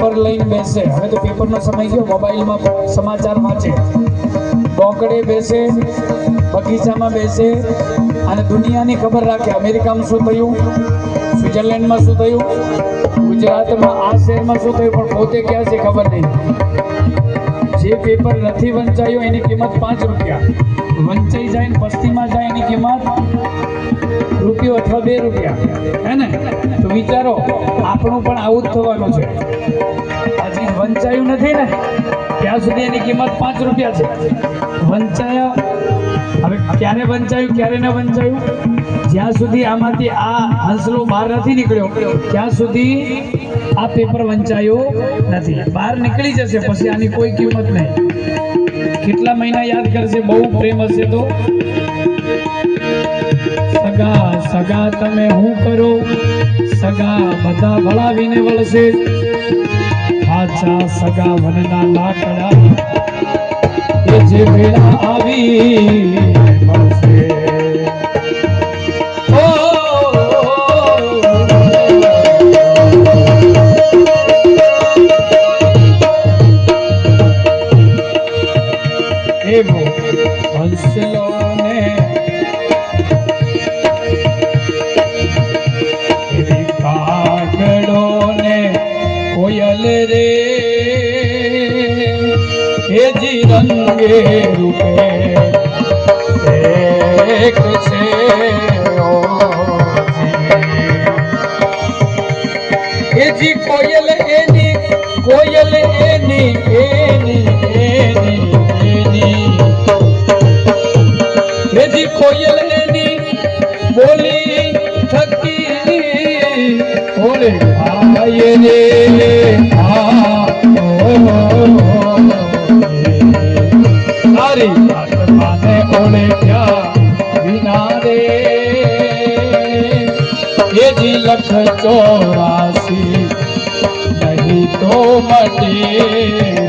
બેસે. હવે તો પેપરનો સમય ગયો, મોબાઈલમાં સમાચાર વાંચે. બોકડે બેસે, બગીચામાં બેસે અને દુનિયાની ખબર રાખે. અમેરિકામાં શું થયું? સ્વિટ્ઝરલેન્ડમાં શું થયું? ગુજરાતમાં, આ શહેરમાં શું થયું? પણ પોતે ક્યાં છે ખબર નહીં. જે પેપર નથી વંચાયું એની કિંમત પાંચ રૂપિયા. વંચાઈ જાય ને બસ્તીમાં જાય એની કિંમત રૂપિયો અથવા બે રૂપિયા. હે ને? તો વિચારો, આપણું પણ આવું જ થવાનું છે. હજી વંચાયું નથી ને? ત્યાં સુધી એની કિંમત પાંચ રૂપિયા છે. વંચાયા, હવે ક્યારે વંચાયું, ક્યારે ન વંચાયું? જ્યાં સુધી આમાંથી આ હંસલો બહાર નથી નીકળ્યો, ત્યાં સુધી આ પેપર વંચાયું નથી. બહાર નીકળી જશે, પછી આની કોઈ કિંમત નહીં. કેટલા મહિના યાદ કરશે? બહુ પ્રેમ હશે તો. સગા સગા તમે હું કરો સગા બધા ભળાવીને વળશે આછા સગા વનના લાકડા એ જે ભેળા આવી મળશે હંસલો કોયલ રે એ જી રંગે રૂપે એક છે ઓ જી. એ જી કોયલ એની કોયલ એની એની એની એની એ જી કોયલ એની બોલી થકી ઓલે ત્યાં વિના રે એ જી લખ ચોરાસી નહીં તો મટે.